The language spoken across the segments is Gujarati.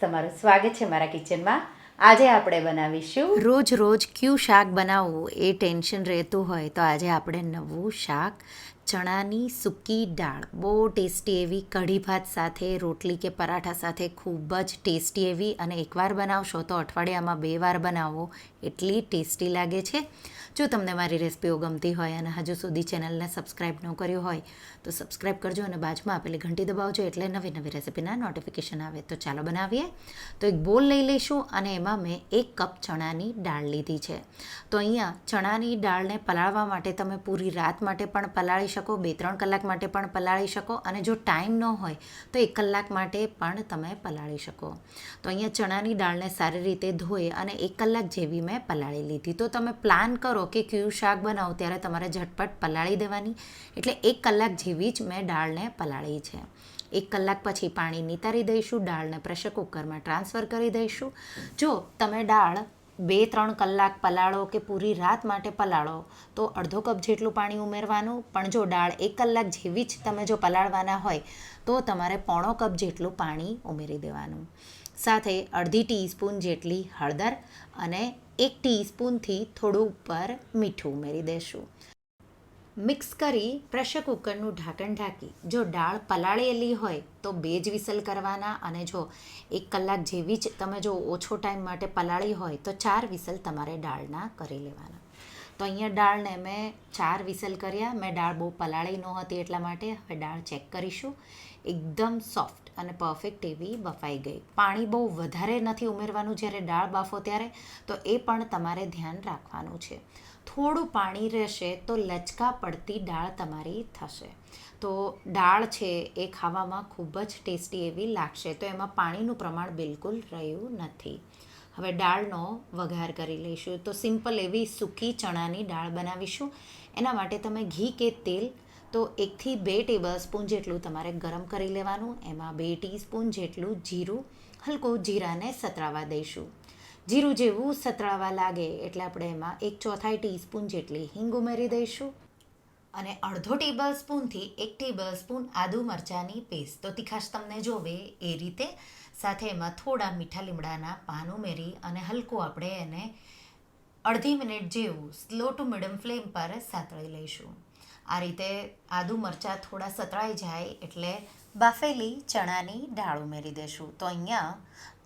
તમારું સ્વાગત છે મારા કિચનમાં આજે આપણે બનાવીશું રોજ રોજ ક્યુ શાક બનાવવું એ ટેન્શન રહેતું હોય તો આજે આપણે નવું શાક ચણાની સૂકી દાળ. બહુ ટેસ્ટી એવી કઢી ભાત સાથે, રોટલી કે પરાઠા સાથે ખૂબ જ ટેસ્ટી એવી. અને એકવાર બનાવશો તો અઠવાડિયામાં બે વાર બનાવો. એટલી ટેસ્ટી લાગે છે. જો તમને મારી રેસિપીઓ ગમતી હોય અને હજુ સુધી ચેનલને સબસ્ક્રાઈબ ન કર્યું હોય, તો સબસ્ક્રાઈબ કરજો અને બાજુમાં આપેલી ઘંટી દબાવજો એટલે નવી નવી રેસિપીના નોટિફિકેશન આવે. તો ચાલો બનાવીએ. તો એક બોલ લઈ લઈશું અને એમાં મેં એક કપ ચણાની દાળ લીધી છે. તો અહીંયા ચણાની દાળને પલાળવા માટે તમે પૂરી રાત માટે પણ પલાળી શકો, બે ત્રણ કલાક માટે પણ પલાળી શકો અને જો ટાઈમ ન હોય તો એક કલાક માટે પણ તમે પલાળી શકો. તો અહીંયા ચણાની દાળને સારી રીતે ધોઈ અને એક કલાક જેવી મેં પલાળી લીધી. તો તમે પ્લાન કરો કે કયું શાક બનાવો ત્યારે તમારે ઝટપટ પલાળી દેવાની. એટલે એક કલાક જેવી જ મેં દાળને પલાળી છે. એક કલાક પછી પાણી નિતારી દઈશું, દાળને પ્રેશર કુકરમાં ટ્રાન્સફર કરી દઈશું. જો તમે દાળ બે ત્રણ કલાક પલાળો કે પૂરી રાત માટે પલાળો, તો અડધો કપ જેટલું પાણી ઉમેરવાનું, પણ જો દાળ એક કલાક જેવી જ તમે જો પલાળવાના હોય, તો તમારે પોણો કપ જેટલું પાણી ઉમેરી દેવાનું. સાથે અડધી ટીસ્પૂન જેટલી હળદર અને એક ટીસ્પૂનથી થોડું ઉપર મીઠું ઉમેરી દેશું. મિક્સ કરી પ્રેશર કુકરનું ઢાંકણ ઢાંકી. જો દાળ પલાળેલી હોય તો બે જ વિસલ કરવાના અને જો એક કલાક જેવી જ તમે જો ઓછો ટાઈમ માટે પલાળી હોય તો ચાર વિસલ તમારે દાળના કરી લેવાના. તો અહીંયા દાળને મેં ચાર વિસલ કર્યા. મેં દાળ બહુ પલાળી નહોતી એટલા માટે હવે દાળ ચેક કરીશું. એકદમ સોફ્ટ અને પરફેક્ટ એવી બફાઈ ગઈ. પાણી બહુ વધારે નથી ઉમેરવાનું જ્યારે દાળ બાફો ત્યારે, તો એ પણ તમારે ધ્યાન રાખવાનું છે. થોડું પાણી રહેશે તો લચકા પડતી દાળ તમારી થશે. તો દાળ છે એ ખાવામાં ખૂબ જ ટેસ્ટી એવી લાગશે, તો એમાં પાણીનું પ્રમાણ બિલકુલ રહ્યું નથી. હવે દાળનો વઘાર કરી લઈશું. તો સિમ્પલ એવી સૂકી ચણાની દાળ બનાવીશું. એના માટે તમે ઘી કે તેલ તો એકથી બે ટેબલ સ્પૂન જેટલું તમારે ગરમ કરી લેવાનું, એમાં બે ટીસ્પૂન જેટલું જીરું, હલકું જીરાને સતરાવા દઈશું. જીરું જેવું સતરાવા લાગે એટલે આપણે એમાં એક ચોથાઈ ટીસ્પૂન જેટલી હિંગ ઉમેરી દઈશું અને અડધો ટેબલ સ્પૂનથી એક ટેબલ સ્પૂન આદુ મરચાંની પેસ્ટ. તો તીખાશ તમને જોવે એ રીતે. સાથે એમાં થોડા મીઠા લીમડાના પાન ઉમેરી અને હલકું આપણે એને અડધી મિનિટ જેવું સ્લો ટુ મીડિયમ ફ્લેમ પર સાતળી લઈશું. આ રીતે આદુ મરચાં થોડા સતળાઈ જાય એટલે બાફેલી ચણાની દાળ ઉમેરી દેશું. તો અહીંયા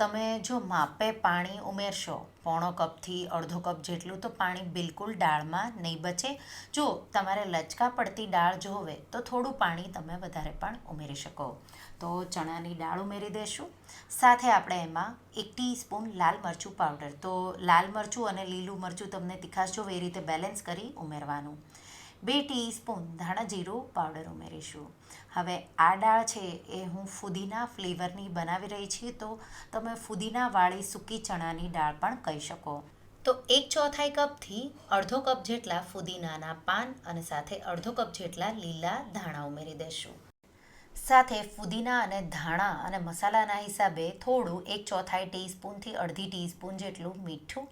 તમે જો માપે પાણી ઉમેરશો, પોણો કપથી અડધો કપ જેટલું, તો પાણી બિલકુલ દાળમાં નહીં બચે. જો તમારે લચકા પડતી દાળ જોવે તો થોડું પાણી તમે વધારે પણ ઉમેરી શકો. તો ચણાની દાળ ઉમેરી દેશું. સાથે આપણે એમાં એક ટીસ્પૂન લાલ મરચું પાવડર. તો લાલ મરચું અને લીલું મરચું તમને તીખાશ જોવે એ રીતે બેલેન્સ કરી ઉમેરવાનું. બે ટીસ્પૂન ધાણા જીરું પાવડર ઉમેરીશું. હવે આ દાળ છે એ હું ફુદીના ફ્લેવરની બનાવી રહી છીએ તો તમે ફુદીનાવાળી સૂકી ચણાની દાળ પણ કહી શકો. તો એક ચોથાઈ કપથી અડધો કપ જેટલા ફુદીનાના પાન અને સાથે અડધો કપ જેટલા લીલા ધાણા ઉમેરી દેશું. સાથે ફુદીના અને ધાણા અને મસાલાના હિસાબે થોડું એક ચોથાઈ ટીસ્પૂનથી અડધી ટીસ્પૂન જેટલું મીઠું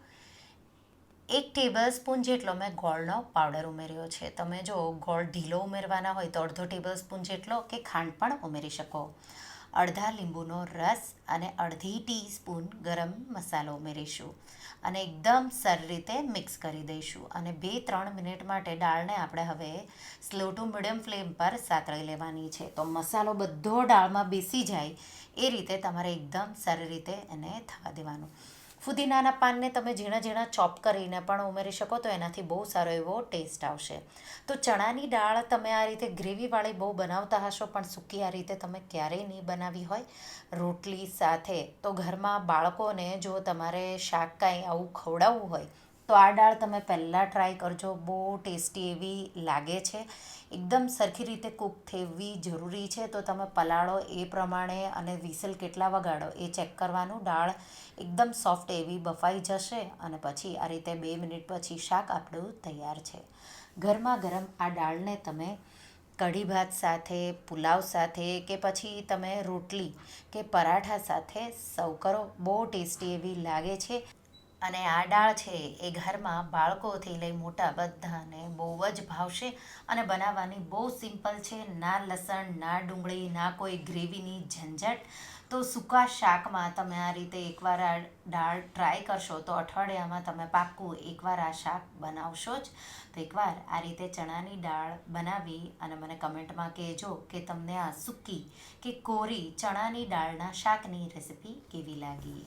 એક ટેબલ સ્પૂન જેટલો મેં ગોળનો પાવડર ઉમેર્યો છે. તમે જો ગોળ ઢીલો ઉમેરવાના હોય તો અડધો ટેબલ સ્પૂન જેટલો કે ખાંડ પણ ઉમેરી શકો. અડધા લીંબુનો રસ અને અડધી ટીસ્પૂન ગરમ મસાલો ઉમેરીશું અને એકદમ સારી રીતે મિક્સ કરી દઈશું અને બે ત્રણ મિનિટ માટે દાળને આપણે હવે સ્લો ટુ મીડિયમ ફ્લેમ પર સાતળી લેવાની છે. તો મસાલો બધો દાળમાં બેસી જાય એ રીતે તમારે એકદમ સારી રીતે એને થવા દેવાનું. ફુદીનાના પાનને તમે ઝીણા ઝીણા ચોપ કરીને પણ ઉમેરી શકો તો એનાથી બહુ સારો એવો ટેસ્ટ આવશે. તો ચણાની દાળ તમે આ રીતે ગ્રેવીવાળી બહુ બનાવતા હશો, પણ સૂકી આ રીતે તમે ક્યારેય નહીં બનાવી હોય. રોટલી સાથે તો ઘરમાં બાળકોને જો તમારે શાક કાંઈ આવું ખવડાવવું હોય તો આ દાળ તમે પહેલાં ટ્રાય કરજો. બહુ ટેસ્ટી એવી લાગે છે. એકદમ સરખી રીતે કૂક થવી જરૂરી છે. તો તમે પલાળો એ પ્રમાણે અને વિસલ કેટલા વગાડો એ ચેક કરવાનું. દાળ એકદમ સોફ્ટ એવી બફાઈ જશે અને પછી આ રીતે બે મિનિટ પછી શાક આપણું તૈયાર છે. ગરમા ગરમ આ દાળને તમે કઢી ભાત સાથે, પુલાવ સાથે કે પછી તમે રોટલી કે પરાઠા સાથે સર્વ કરો. બહુ ટેસ્ટી એવી લાગે છે. અને આ દાળ છે એ ઘરમાં બાળકોથી લઈ મોટા બધાને બહુ જ ભાવશે અને બનાવવાની બહુ સિમ્પલ છે. ના લસણ, ના ડુંગળી, ના કોઈ ગ્રેવીની ઝંઝટ. તો સૂકા શાકમાં તમે આ રીતે એકવાર આ દાળ ટ્રાય કરશો તો અઠવાડિયામાં તમે પાક્કું એકવાર આ શાક બનાવશો જ. તો એકવાર આ રીતે ચણાની દાળ બનાવી અને મને કમેન્ટમાં કહેજો કે તમને આ સૂકી કે કોરી ચણાની દાળના શાકની રેસિપી કેવી લાગી.